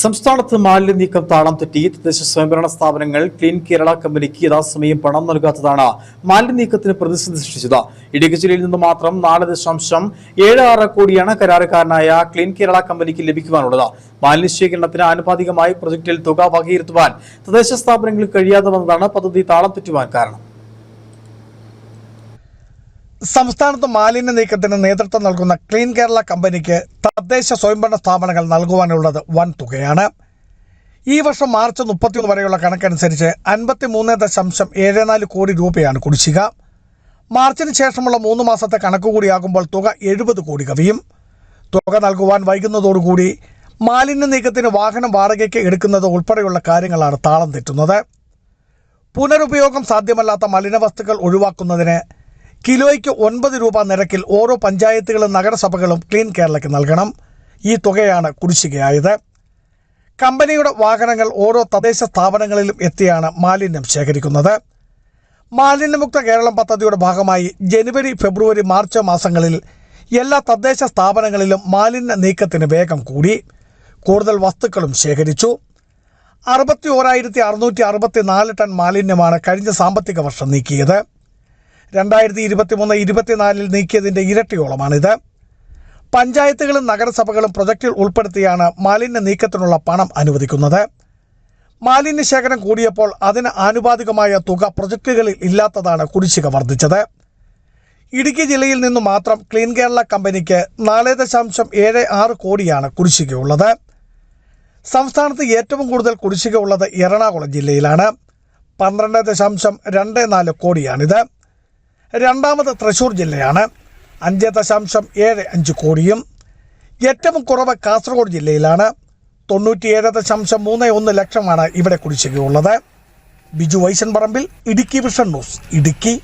സംസ്ഥാനത്ത് മാലിന്യ നീക്കം താളം തെറ്റി. തദ്ദേശ സ്വയംഭരണ സ്ഥാപനങ്ങൾ ക്ലീൻ കേരള കമ്പനിക്ക് യഥാസമയം പണം നൽകാത്തതാണ് മാലിന്യ നീക്കത്തിന് പ്രതിസന്ധി സൃഷ്ടിച്ചത്. ഇടുക്കി ജില്ലയിൽ നിന്ന് മാത്രം നാല് ദശാംശം ഏഴ് ആറ് കോടിയാണ് കരാറുകാരനായ ക്ലീൻ കേരള കമ്പനിക്ക് ലഭിക്കുവാനുള്ളത്. മാലിന്യ ശേഖരണത്തിന് ആനുപാതികമായി പ്രൊജക്ടിൽ തുക വകയിരുത്തുവാൻ തദ്ദേശ സ്ഥാപനങ്ങൾക്ക് കഴിയാതെ വന്നതാണ് പദ്ധതി താളം തെറ്റുവാൻ കാരണം. സംസ്ഥാനത്ത് മാലിന്യ നീക്കത്തിന് നേതൃത്വം നൽകുന്ന ക്ലീൻ കേരള കമ്പനിക്ക് തദ്ദേശ സ്വയംഭരണ സ്ഥാപനങ്ങൾ നൽകുവാനുള്ളത് വൻ തുകയാണ്. ഈ വർഷം മാർച്ച് മുപ്പത്തിയൊന്ന് വരെയുള്ള കണക്കനുസരിച്ച് അൻപത്തി മൂന്ന് ദശാംശം ഏഴ് നാല് കോടി രൂപയാണ് കുടിശ്ശിക. മാർച്ചിന് ശേഷമുള്ള മൂന്ന് മാസത്തെ കണക്ക് കൂടിയാകുമ്പോൾ തുക എഴുപത് കോടി കവിയും. തുക നൽകുവാൻ വൈകുന്നതോടുകൂടി മാലിന്യ നീക്കത്തിന് വാഹനം വാടകയ്ക്ക് എടുക്കുന്നത് ഉൾപ്പെടെയുള്ള കാര്യങ്ങളാണ് താളം തെറ്റുന്നത്. പുനരുപയോഗം സാധ്യമല്ലാത്ത മലിനവസ്തുക്കൾ ഒഴിവാക്കുന്നതിന് കിലോയ്ക്ക് ഒൻപത് രൂപ നിരക്കിൽ ഓരോ പഞ്ചായത്തുകളും നഗരസഭകളും ക്ലീൻ കേരളയ്ക്ക് നൽകണം. ഈ തുകയാണ് കുടിശ്ശികയായത്. കമ്പനിയുടെ വാഹനങ്ങൾ ഓരോ തദ്ദേശ സ്ഥാപനങ്ങളിലും എത്തിയാണ് മാലിന്യം ശേഖരിക്കുന്നത്. മാലിന്യമുക്ത കേരളം പദ്ധതിയുടെ ഭാഗമായി ജനുവരി ഫെബ്രുവരി മാർച്ച് മാസങ്ങളിൽ എല്ലാ തദ്ദേശ സ്ഥാപനങ്ങളിലും മാലിന്യ നീക്കത്തിന് വേഗം കൂടി. കൂടുതൽ വസ്തുക്കളും ശേഖരിച്ചു. അറുപത്തി ഓരായിരത്തി അറുന്നൂറ്റി അറുപത്തി നാല് ടൺ മാലിന്യമാണ് കഴിഞ്ഞ സാമ്പത്തിക വർഷം നീക്കിയത്. രണ്ടായിരത്തി ഇരുപത്തി മൂന്ന് ഇരുപത്തിനാലിൽ നീക്കിയതിന്റെ ഇരട്ടിയോളമാണിത്. പഞ്ചായത്തുകളും നഗരസഭകളും പ്രൊജക്റ്റിൽ ഉൾപ്പെടുത്തിയാണ് മാലിന്യ നീക്കത്തിനുള്ള പണം അനുവദിക്കുന്നത്. മാലിന്യ ശേഖരം കൂടിയപ്പോൾ അതിന് ആനുപാതികമായ തുക പ്രൊജക്റ്റുകളിൽ ഇല്ലാത്തതാണ് കുടിശ്ശിക വർദ്ധിച്ചത്. ഇടുക്കി ജില്ലയിൽ നിന്ന് മാത്രം ക്ലീൻ കേരള കമ്പനിക്ക് നാല് ദശാംശം ഏഴ് ആറ് കോടിയാണ് കുടിശ്ശികയുള്ളത്. സംസ്ഥാനത്ത് ഏറ്റവും കൂടുതൽ കുടിശ്ശിക ഉള്ളത് എറണാകുളം ജില്ലയിലാണ്. പന്ത്രണ്ട് ദശാംശം രണ്ട് നാല് കോടിയാണിത്. രണ്ടാമത് തൃശൂർ ജില്ലയാണ്. അഞ്ച് ദശാംശം ഏഴ് അഞ്ച് കോടിയും ഏറ്റവും കുറവ് കാസർഗോഡ് ജില്ലയിലാണ്. തൊണ്ണൂറ്റിയേഴ് ദശാംശം മൂന്ന് ഒന്ന് ലക്ഷമാണ് ഇവിടെ കുടിശ്ശികയുള്ളത്. ബിജു വൈശൻ പറമ്പിൽ ഇടുക്കി വിഷൻ ന്യൂസ് ഇടുക്കി.